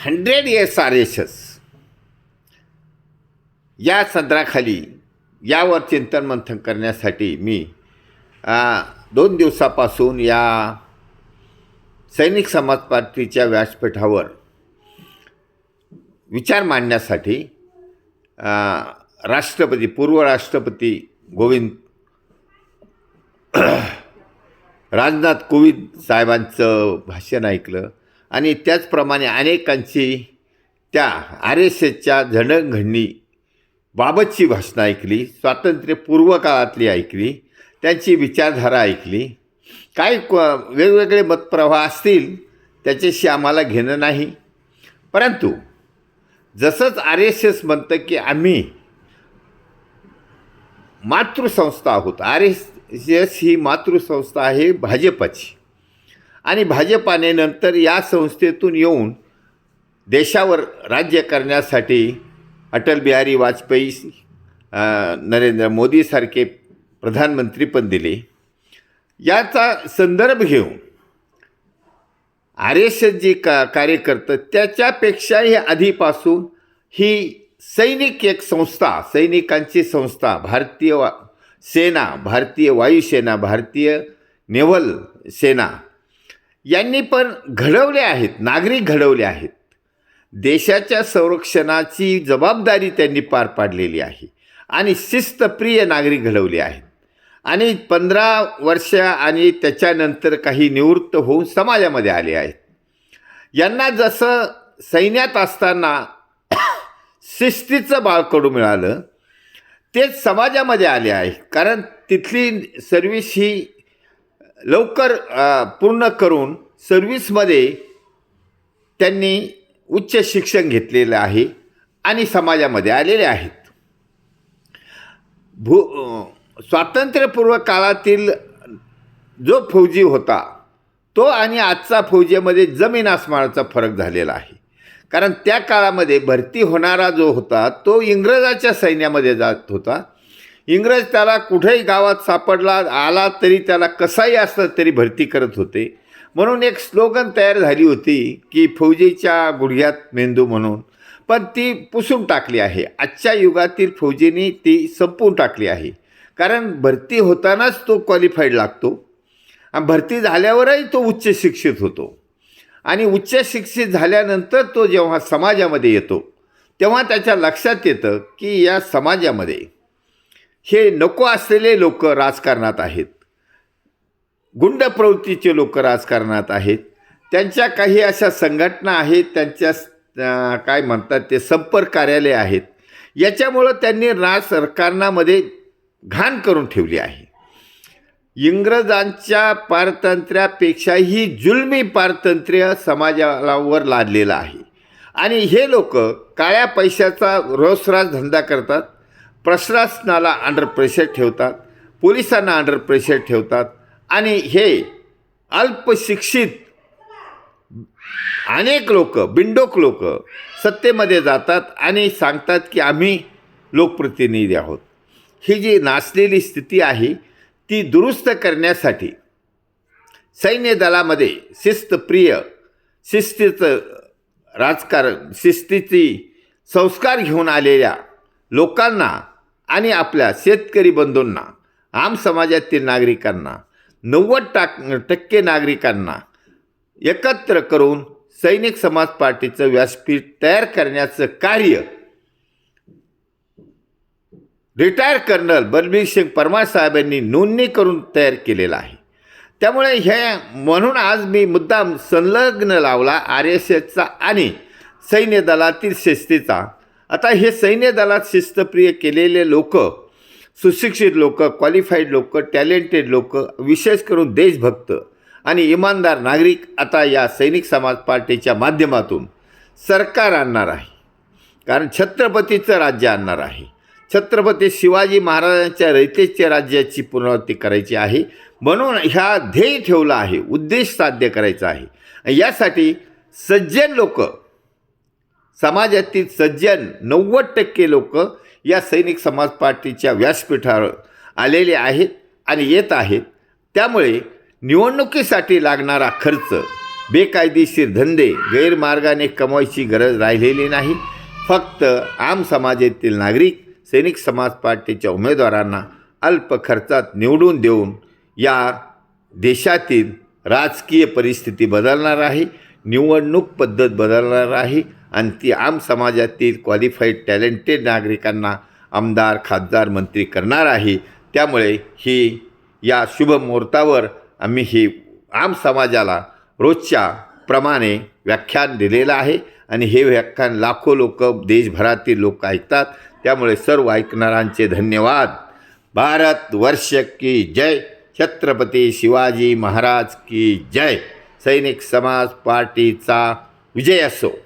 Hundred years R S S या सदराखाली यावर चिंतन मंथन करण्यासाठी मी दोन दिवसापासून या सैनिक समाज पार्टीच्या व्यासपीठावर विचार मांडण्यासाठी राष्ट्रपती पूर्व राष्ट्रपती गोविंद राजनाथ कोविंद साहेबांचं भाषण ऐकलं. आणि त्याचप्रमाणे अनेकांची त्या आर एस एसच्या झडणघडणी बाबतची भाषणं ऐकली स्वातंत्र्यपूर्व काळातली ऐकली त्यांची विचारधारा ऐकली. काय क- वेगवेगळे मतप्रवाह असतील त्याच्याशी आम्हाला घेणं नाही. परंतु जसंच आर एस एस म्हणतं की आम्ही मातृसंस्था आहोत आर एस एस ही मातृसंस्था आहे भाजपाची. आणि भाजपाने नंतर या संस्थेतून येऊन देशावर राज्य करण्यासाठी अटल बिहारी वाजपेयी नरेंद्र मोदीसारखे प्रधानमंत्री पण दिले. याचा संदर्भ घेऊन आर एस एस जे का कार्य करतं त्याच्यापेक्षाही आधीपासून ही सैनिक एक संस्था सैनिकांची संस्था भारतीय वा सेना भारतीय वायुसेना भारतीय नेव्हल सेना यांनी पण घडवले आहेत नागरिक घडवले आहेत. देशाच्या संरक्षणाची जबाबदारी त्यांनी पार पाडलेली आहे आणि शिस्तप्रिय नागरिक घडवले आहेत. आणि पंधरा वर्ष आणि त्याच्यानंतर काही निवृत्त होऊन समाजामध्ये आले आहेत. यांना जसं सैन्यात असताना शिस्तीचं बाळकडू मिळालं तेच समाजामध्ये आले आहे. कारण तिथली सर्विस ही लवकर पूर्ण करून सर्विसमध्ये त्यांनी उच्च शिक्षण घेतलेलं आहे आणि समाजामध्ये आलेले आहेत. भू स्वातंत्र्यपूर्व काळातील जो फौजी होता तो आणि आजचा फौजेमध्ये जमीन आसमानाचा फरक झालेला आहे. कारण त्या काळामध्ये भरती होणारा जो होता तो इंग्रजाच्या सैन्यामध्ये जात होता. इंग्रज त्याला कुठेही गावात सापडला आला तरी त्याला कसाही असला तरी भरती करत होते. म्हणून एक स्लोगन तयार झाली होती की फौजीच्या गुडघ्यात मेंदू म्हणून. पण ती पुसून टाकली आहे. आजच्या युगातील फौजींनी ती संपवून टाकली आहे. कारण भरती होतानाच तो क्वालिफाईड लागतो. आणि भरती झाल्यावरही तो उच्च शिक्षित होतो. आणि उच्च शिक्षित झाल्यानंतर तो जेव्हा समाजामध्ये येतो तेव्हा त्याच्या लक्षात येतं की या समाजामध्ये हे नको असलेले लोक राजकारणात आहेत. गुंड प्रवृत्तीचे लोक राजकारणात आहेत. त्यांच्या काही अशा संघटना आहेत त्यांच्या काय म्हणतात ते संपर्क कार्यालय आहेत. याच्यामुळं त्यांनी राज सरकारणामध्ये घाण करून ठेवली आहे. इंग्रजांच्या पारतंत्र्यापेक्षाही जुलमी पारतंत्र्य समाजावर लादलेलं आहे. आणि हे लोक काळ्या पैशाचा रोसरास धंदा करतात प्रशासनाला अंडर प्रेशर ठेवतात पोलिसांना अंडर प्रेशर ठेवतात आणि हे अल्पशिक्षित अनेक लोक बिंडोक लोक सत्तेमध्ये जातात आणि सांगतात की आम्ही लोकप्रतिनिधी आहोत. ही जी नाचलेली स्थिती आहे ती दुरुस्त करण्यासाठी सैन्य दलामध्ये शिस्तप्रिय शिस्तीचं राजकारण शिस्तीची संस्कार घेऊन आलेल्या लोकांना आणि आपल्या शेतकरी बंधूंना आम समाजातील नागरिकांना नव्वद टाक टक्के नागरिकांना एकत्र करून सैनिक समाज पार्टीचं व्यासपीठ तयार करण्याचं कार्य रिटायर कर्नल बलबीर सिंग परमार साहेबांनी नोंदणी करून तयार केलेलं आहे. त्यामुळे हे म्हणून आज मी मुद्दाम संलग्न लावला आर एस एसचा आणि सैन्य दलातील शिस्तीचा आता हे सैन्य दलात शिस्तप्रिय केलेले लोक सुशिक्षित लोक क्वालिफाईड लोक टॅलेंटेड लोक विशेष करून देशभक्त आणि इमानदार नागरिक आता या सैनिक समाज पार्टीच्या माध्यमातून सरकार आणणार आहे. कारण छत्रपतीचं राज्य आणणार आहे. छत्रपती शिवाजी महाराजांच्या रयतेच्या राज्याची पुनरावृत्ती करायची आहे. म्हणून ह्या ध्येय ठेवला आहे उद्देश साध्य करायचा आहे. यासाठी सज्जन लोक समाजातील सज्जन नव्वद टक्के लोक या सैनिक समाज पार्टीच्या व्यासपीठावर आलेले आहेत आणि येत आहेत. त्यामुळे निवडणुकीसाठी लागणारा खर्च बेकायदेशीर धंदे गैरमार्गाने कमवायची गरज राहिलेली नाही. फक्त आम समाजातील नागरिक सैनिक समाज पार्टीच्या उमेदवारांना अल्प खर्चात निवडून देऊन या देशातील राजकीय परिस्थिती बदलणार आहे निवडणूक पद्धत बदलणार आहे. आणि ती आम समाजातील क्वालिफाईड टॅलेंटेड नागरिकांना आमदार खासदार मंत्री करणार आहे. त्यामुळे ही या शुभ मुहूर्तावर आम्ही ही आम समाजाला रोजच्या प्रमाणे व्याख्यान दिलेलं आहे. आणि हे व्याख्यान लाखो लोक देशभरातील लोक ऐकतात. त्यामुळे सर्व ऐकणाऱ्यांचे धन्यवाद. भारत वर्ष की जय. छत्रपती शिवाजी महाराज की जय. सैनिक समाज पार्टीचा विजय असो.